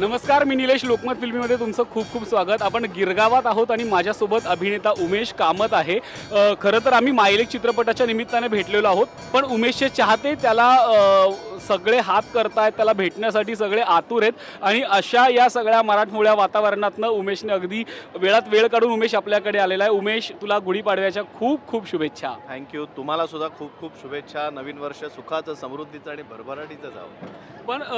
नमस्कार मी निलेश लोकमत फिल्मीमध्ये तुमचं खूप खूप स्वागत. आपण गिरगावात आहोत आणि माझ्यासोबत अभिनेता उमेश कामत आहे. अ, खरं तर आम्ही मायलेक चित्रपटाच्या निमित्ताने भेटलेलो आहोत पण उमेशचे चाहते त्याला अ, सगळे हात करतायत त्याला भेटण्यासाठी सगळे आतुर आहेत. आणि अशा या सगळ्या मराठमोळ्या वातावरणातनं उमेशने अगदी वेळात वेळ काढून उमेश आपल्याकडे आलेला आहे. उमेश तुला गुढीपाडव्याच्या खूप खूप शुभेच्छा. थँक्यू तुम्हाला सुद्धा खूप खूप शुभेच्छा. नवीन वर्ष सुखाचं समृद्धीचं आणि भरभराटीचं जावं. पण अ,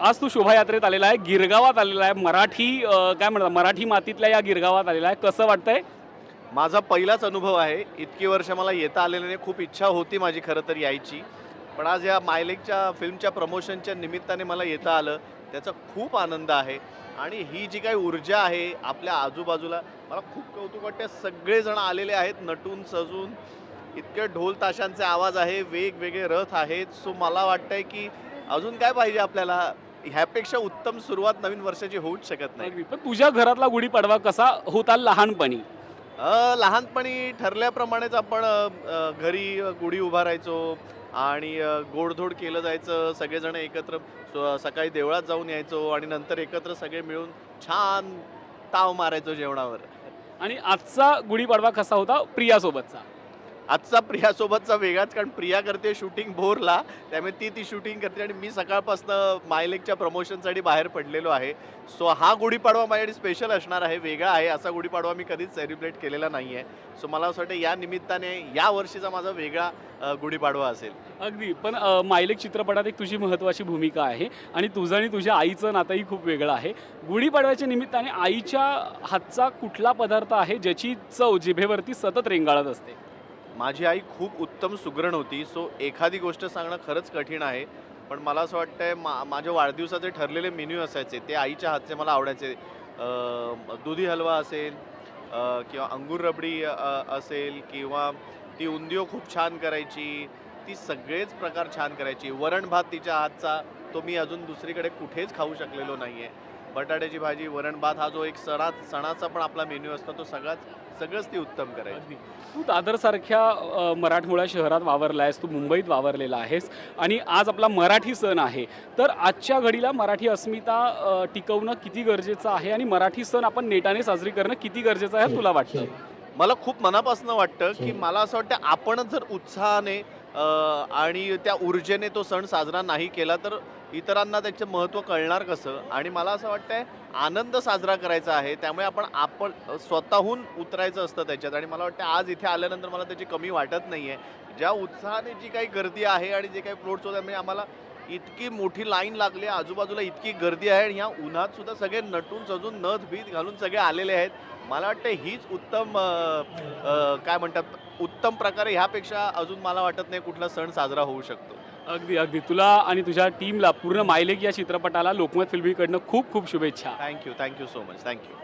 आज तू शोभायात्रेत आलेला आहे. गिरगावात आलेला आहे. मराठी काय म्हणतात मराठी मातीतल्या या गिरगावात आलेला आहे. कसं वाटतंय? माझा पहिलाच अनुभव आहे. इतकी वर्ष मला येता आलेलं नाही. खूप इच्छा होती माझी खरं तर यायची. पण आज या मायलेकच्या फिल्मच्या प्रमोशनच्या निमित्ताने मला येता आलं. त्याचा खूप आनंद आहे. आणि ही जी काही ऊर्जा आहे आपल्या आजूबाजूला मला खूप कौतुक वाटते सगळेजण आलेले आहेत नटून सजून. इतके ढोल ताशांचे आवाज आहे. वेगवेगळे रथ आहेत. सो मला वाटतंय की अजून काय पाहिजे आपल्याला? ह्यापेक्षा उत्तम सुरुवात नवीन वर्षाची होऊच शकत नाही. पण तुझ्या घरातला गुढीपाडवा कसा होता लहानपणी? लहानपणी ठरल्याप्रमाणेच आपण घरी गुढी उभारायचो आणि गोडधोड केलं जायचं. सगळेजण एकत्र सकाळी देवळात जाऊन यायचो आणि नंतर एकत्र सगळे मिळून छान ताव मारायचो जेवणावर. आणि आजचा गुढीपाडवा कसा होता? प्रियासोबतचा. आजचा प्रियासोबतचा वेगळाच कारण प्रिया करते शूटिंग भोरला त्यामुळे ती ती शूटिंग करते आणि मी सकाळपासून मायलेकच्या प्रमोशनसाठी बाहेर पडलेलो आहे. सो हा गुढीपाडवा माझ्यासाठी स्पेशल असणार आहे वेगळा आहे असा गुढीपाडवा मी कधीच सेलिब्रेट केलेला नाही आहे सो मला असं वाटतं या निमित्ताने या वर्षीचा माझा वेगळा गुढीपाडवा असेल. अगदी. पण मायलेक चित्रपटात एक तुझी महत्त्वाची भूमिका आहे आणि तुझं आणि तुझ्या आईचं नातंही खूप वेगळं आहे. गुढीपाडव्याच्या निमित्ताने आईच्या हातचा कुठला पदार्थ आहे ज्याची चव जिभेवरती सतत रेंगाळत असते? माझी आई खूप उत्तम सुगरण होती सो एखादी गोष्ट सांगणं खरंच कठीण आहे. पण मला असं वाटतं आहे मा माझ्या वाढदिवसाचे ठरलेले मेन्यू असायचे ते आईच्या हातचे मला आवडायचे. दुधी हलवा असेल किंवा अंगूर रबडी असेल किंवा ती उंदिओ खूप छान करायची ती सगळेच प्रकार छान करायची. वरण भात तिच्या हातचा तो मी अजून दुसरीकडे कुठेच खाऊ शकलेलो नाही आहे बटाट्याची भाजी वरण भात हा जो एक सणा सणाचा पण आपला मेन्यू असतो तो सगळाच सगळंच ती उत्तम करायची. तू दादरसारख्या मराठमोळ्या शहरात वावरला आहेस तू मुंबईत वावरलेला आहेस आणि आज आपला मराठी सण आहे. तर आजच्या घडीला मराठी अस्मिता टिकवणं किती गरजेचं आहे आणि मराठी सण आपण नेटाने साजरी करणं किती गरजेचं आहे तुला वाटतं? मला खूप मनापासून वाटतं की मला असं वाटतं आपणच जर उत्साहाने आणि त्या ऊर्जेने तो सण साजरा नाही केला तर इतरांना त्याचं महत्त्व कळणार कसं? आणि मला असं वाटतंय आनंद साजरा करायचा आहे. त्यामुळे आपण आपण स्वतःहून उतरायचं असतं त्याच्यात. आणि मला वाटतं आज इथे आल्यानंतर मला त्याची कमी वाटत नाही आहे ज्या उत्साहाने जी काही गर्दी आहे आणि जे काही फ्लोट्स होत म्हणजे आम्हाला इतकी मोठी लाईन लागली आहे. आजूबाजूला इतकी गर्दी आहे आणि ह्या उन्हात सुद्धा सगळे नटून सजून नथ भीत घालून सगळे आलेले आहेत. मला वाटतं हीच उत्तम काय म्हणतात उत्तम प्रकारे ह्यापेक्षा अजून मला वाटत नाही कुठला सण साजरा होऊ शकतो. अगदी अगदी. तुला आणि तुझ्या टीमला पूर्ण मायलेक या चित्रपटाला लोकमत फिल्मीकडनं खूप खूप शुभेच्छा. Thank you thank you so much thank you